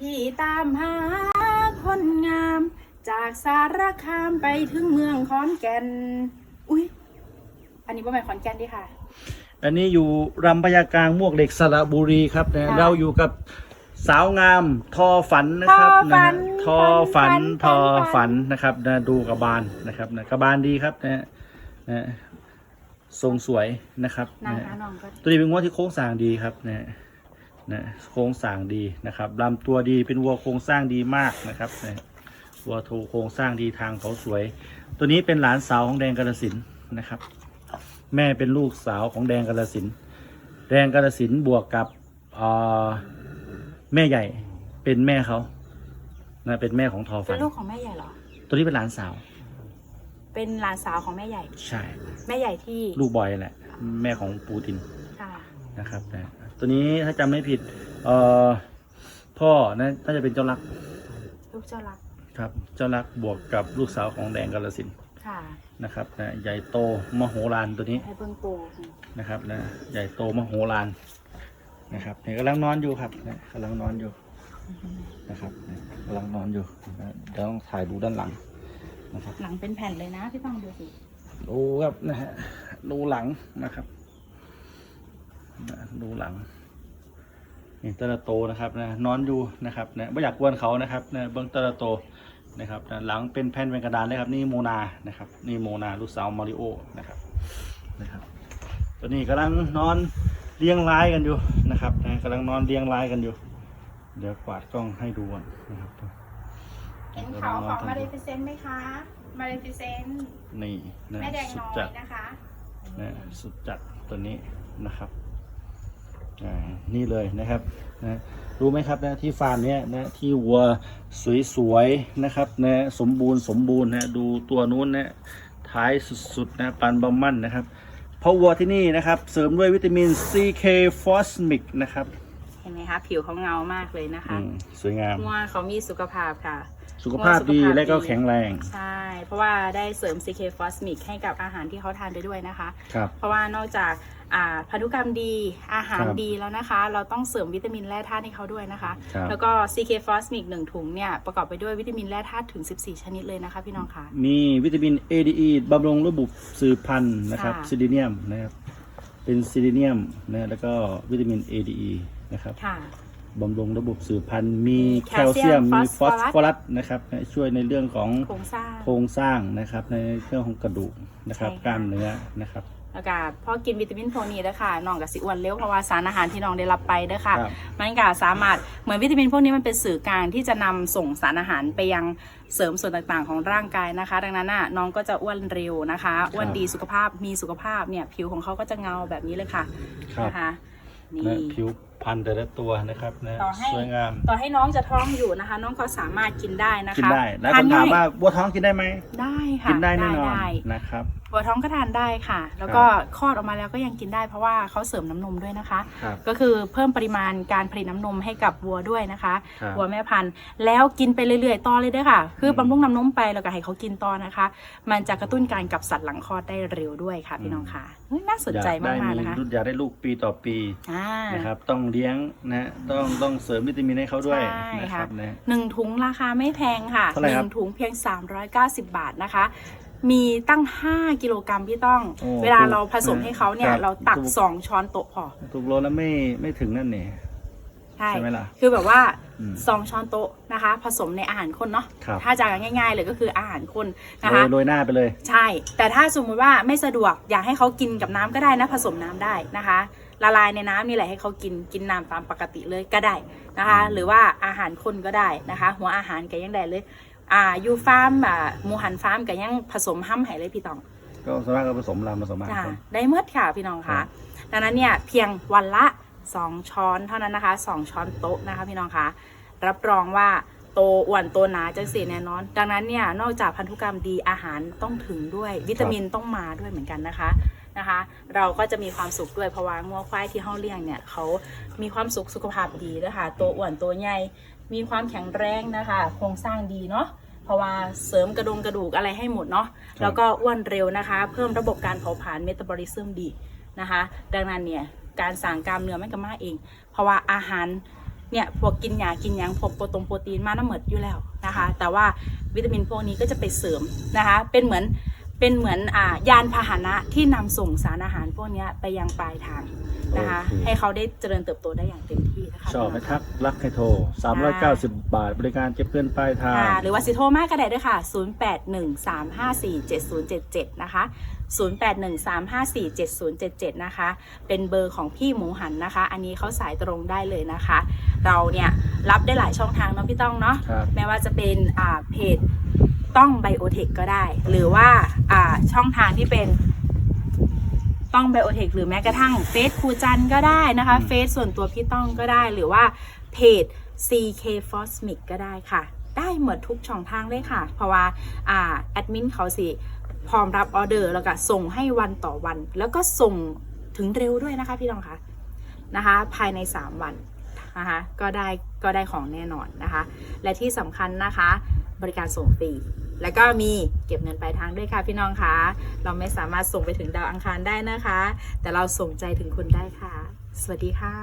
พี่ตามหาคนงาม จากสารคามไปถึงเมืองขอนแก่น อุ้ยอันนี้ว่าแม่นขอนแก่นดิค่ะ อันนี้อยู่รำพยากลางมวกเหล็กสระบุรีครับนะค่ะเราอยู่กับสาวงามทอฝันนะครับทอฝันนะทอฝัน ฝันทอฝัฝันนนะครับนะดูกระบาลนะครับนะกระบาลดีครับนะนะทรงสวยนะครับนางนะหาน้องก็ตัวนี้เป็นวัวที่โค้งสร้างดีครับนะ นะโค้งสร้างดีนะครับลำตัวดีเป็นวัวโครงสร้างดีมากนะครับนะวัวถูโครงสร้างดีทางเขาสวย ตัวนี้เป็นหลานสาวของแดงกาลสินธุ์นะครับ แม่เป็นลูกสาวของแดงกาลสินธุ์แดงกาลสินธุ์บวกกับเอ่อแม่ใหญ่เป็นแม่เขานะเป็นแม่ของทอเป็ฝันนลูกของแม่ใหญ่เหรอตัวนี้เป็นหลานสาว เป็นหลานสาวของแม่ใหญ่ ใช่ แม่ใหญ่ที่ลูกบอยแหละ แม่ของปูตินค่ะนะครับนะ ตัวนี้ถ้าจำไม่ผิด เอ่อ พ่อนะน่าจะเป็นเจ้ารักลูกเจ้ารักครับ เจ้ารักบวกกับลูกสาวของแดงกาลสินธุ์ค่ะนะครับนะใหญ่โตมโหฬารตัวนี้ให้เบิ่งโปนะครับนะใหญ่โตมโหฬารนะครับเนี่ยกำลังนอนอยู่ครับเนี่ยกำลังนอนอยู่นะครับเนี่ยกำลังนอนอยู่นะเดี๋ยวต้องถ่ายดูด้านหลังนะครับหลังเป็นแผ่นเลยนะพี่ต้องดูสิ ดูครับนะฮะดูหลังนะครับนะ ดูหลังนี่ตะละโตนะครับนะนอนอยู่นะครับนะไม่อยากกวนเขานะครับนะเบิ้งตะละโตนะครับนะหลังเป็นแผ่นเป็นกระดานเลยครับนี่โมนานะครับนี่โมนาลูกสาวมาริโอนะครับนะครับตัวนี้กำลังนอนเลี้ยงรายกันอยู่นะครับนะกำลังนอนเลี้ยงรายกันอยู่ เดี๋ยวกวาดกล้องให้ดูก่อนนะครับเห็นเขาของมาเลฟิเซนต์ไหมคะมาเลฟิเซนต์นี่นะแม่แดงสุดน้อจัดยนะคะนะสุดจัดตัวนี้นะครับ อ่านี่เลยนะครับนะรู้ไหมครับนะที่ฟาร์มเนี้ยนะที่วัวสวยๆนะครับนะสมบูรณ์สมบูรณ์นะดูตัวนู้นนะท้ายสุดๆนะปันบอมมันนะครับเพราะวัวที่นี่นะครับ เสริมด้วยวิตามิน CK Phosmic นะครับ เห็นไหมคะ ผิวเขาเงามากเลยนะคะอืมสวยงามงัวเขามีสุขภาพค่ะ สุขภาพดีสุขภาพดีและก็แข็งแรง ใช่ เพราะว่าได้เสริม CK Phosmic ให้กับอาหารที่เขาทานไปด้วยนะคะ ครับ เพราะว่านอกจากอ่าพันธุกรรมดีอาหารครับดีแล้วนะคะ เราต้องเสริมวิตามินแร่ธาตุให้เขาด้วยนะคะ ครับ แล้วก็ CK Phosmic หนึ่งถุงเนี่ยประกอบไปด้วยวิตามินแร่ธาตุถึง 14 ชนิดเลยนะคะพี่น้องคะ มีวิตามิน ADE บำรุงระบบสืบพันธุ์นะครับค่ะ ซิลิเนียมนะครับ เป็นซิลิเนียมนะแล้วก็วิตามิน ADE นะครับ ค่ะ บำรุงระบบสืบพันธุ์มีมีแคลเซียมแคลเซียม มีฟฟออสสฟอรัสนะครับนะช่วยในเรื่องของโครงสร้างโครงสร้างนะครับ ในเรื่องของกระดูกนะครับใช่ค่ะกล้ามเนื้อนะครับแล้วก็พอกินวิตามินพวกนี้ด้วยค่ะน้องกับสิอ้วนเร็วเพราะว่าสารอาหารที่น้องได้รับไปด้วยค่ะครับมันก็สามารถเหมือนวิตามินพวกนี้มันเป็นสื่อกลางที่จะนำส่งสารอาหารไปยังเสริมส่วนต่างๆ ของร่างกายนะคะ ดังนั้นน่ะน้องก็จะอ้วนเร็วนะคะอ้วนดีสุขภาพมีสุขภาพเนี่ยผิวของเขาก็จะเงาแบบนี้เลยค่ะครับนะคะ นี่นะผิวพันธุ์แต่ละตัวนะครับนะต่อให้ สวยงาม ต่อให้น้องจะท้องอยู่นะคะ น้องก็สามารถกินได้นะคะกินได้แล้วทานคำถามง่ายว่าบัวท้องกินได้ไหมได้ค่ะกินได้แน่นอนได้นะครับ ปวดท้องก็ทานได้ค่ะ แล้วก็คลอดออกมาแล้วก็ยังกินได้เพราะว่าเขาเสริมน้ำนมด้วยนะคะ ครับ ก็คือเพิ่มปริมาณการผลิตน้ำนมให้กับวัวด้วยนะคะ ครับ วัวแม่พันธุ์แล้วกินไปเรื่อยๆต่อเลยเด้วยค่ะ คือบำรุงน้ำนมไปแล้วก็ให้เขากินต่อนะคะ มันจะกระตุ้นการกลับสัตว์หลังคลอดได้เร็วด้วยค่ะพี่น้องค่ะเฮ้ยน่าสนใจอยากได้มากๆมีนะคะอยากได้ลูกปีต่อปี อ่านะครับ ต้องเลี้ยงนะต้องต้องเสริมวิตามินให้เขาด้วยใช่นะคค่ะรับนะหนึ่งถุงราคาไม่แพงค่ะเท่าไหร่หครับนึ่งถุงเพียง 390 บาทนะคะ มีตั้ง 5 กิโลกรัมพี่ต้องโอ้เวลาถูกเราผสมให้เขาเนี่ยครับเราตักถูก2 ช้อนโต๊ะพอถูกโลแล้วไม่ไม่ถึงนั่นเนี่ยใช่ใช่ไหมล่ะคือแบบว่าอืมสองช้อนโต๊ะนะคะ ผสมในอาหารคนเนาะครับถ้าจะง่ายๆเลยก็คืออาหารคนนะโรคะยโรยหน้าไปเลย ใช่ แต่ถ้าสมมุติว่าไม่สะดวกอยากให้เขากินกับน้ำก็ได้นะผสมน้ำได้นะคะ ละลายในน้ำนี่แหละให้เขากินกินน้ำตามปกติเลยก็ได้นะคะอืมหรือว่าอาหารคนก็ได้นะคะ หัวอาหารก็ยังได้เลย อ่ายูฟาร์มอ่าหมูหันฟาร์มก็ยังผสมห้ำให้เลยพี่ตองก็สามารถก็ผสมลำผสมอาจ้าหารได้เมื่อค่ะพี่น้องครัคะบดังนั้นเนี่ยเพียงวันละ 2 ช้อนเท่านั้นนะคะ 2 ช้อนโต๊ะนะคะพี่น้องคะรับรองว่าโตอ้วนโตหนาจังสีแน่นอน ดังนั้นเนี่ยนอกจากพันธุกรรมดีอาหารต้องถึงด้วย วิตามินต้องมาด้วยเหมือนกันนะคะ นะคะ เราก็จะมีความสุขด้วยเพราะว่างัวควายที่เฮาเลี้ยงเนี่ยเขามีความสุขสุขภาพดีนะคะตัวอ้วนตัวใหญ่มีความแข็งแรงนะคะโครงสร้างดีเนาะเพราะว่าเสริมกระดงกระดูกอะไรให้หมดเนาะแล้วก็อ้วนเร็วนะคะ เพิ่มระบบการเผาผลาญเมตาบอลิซึมดีนะคะ ดังนั้นเนี่ยการสั่งกล้ามเนื้อมันก็มาเอง เพราะว่าอาหารเนี่ยพวกกินยากินหยังพวกโปรตงโปรตีนมาน้ำเหมิดอยู่แล้วนะคะ แต่ว่าวิตามินพวกนี้ก็จะไปเสริมนะคะ เป็นเหมือน เป็นเหมือนอ่ายานพาหนะที่นำส่งสารอาหารพวกเนี้ยไปยังปลายทางนะคะ โอเค ให้เขาได้เจริญเติบโตได้อย่างเต็มที่นะคะชอบไหมทักรักให้โทร 390 บาท บริการเก็บเงินปลายทาง อ่าหรือว่าสิโทรมากก็ได้ด้วยค่ะ 0813547077 นะคะ 0813547077 นะคะ เป็นเบอร์ของพี่หมูหันนะคะ อันนี้เขาสายตรงได้เลยนะคะ เราเนี่ยรับได้หลายช่องทางเนาะพี่ต้องเนาะ ครับ ไม่ว่าจะเป็นอ่าเพจ ต้องไบโอเทคก็ได้ หรือว่าอ่าช่องทางที่เป็นต้องไบโอเทคหรือแม้กระทั่งเฟซครูจันก็ได้นะคะอืมเฟซส่วนตัวพี่ต้องก็ได้หรือว่าเพจ CK Cosmic ก็ได้ค่ะ ได้หมดทุกช่องทางเลยค่ะ เพราะว่าอ่าแอดมินเขาสิพร้อมรับออเดอร์แล้วก็ส่งให้วันต่อวัน แล้วก็ส่งถึงเร็วด้วยนะคะพี่น้องคะนะคะ ภายใน 3 วัน นะคะก็ได้ก็ได้ของแน่นอนนะคะ และที่สำคัญนะคะ บริการส่งฟรีแล้วก็มีเก็บเงินปลายทางด้วยค่ะพี่น้องคะเราไม่สามารถส่งไปถึงดาวอังคารได้นะคะ แต่เราส่งใจถึงคุณได้ค่ะ สวัสดีค่ะ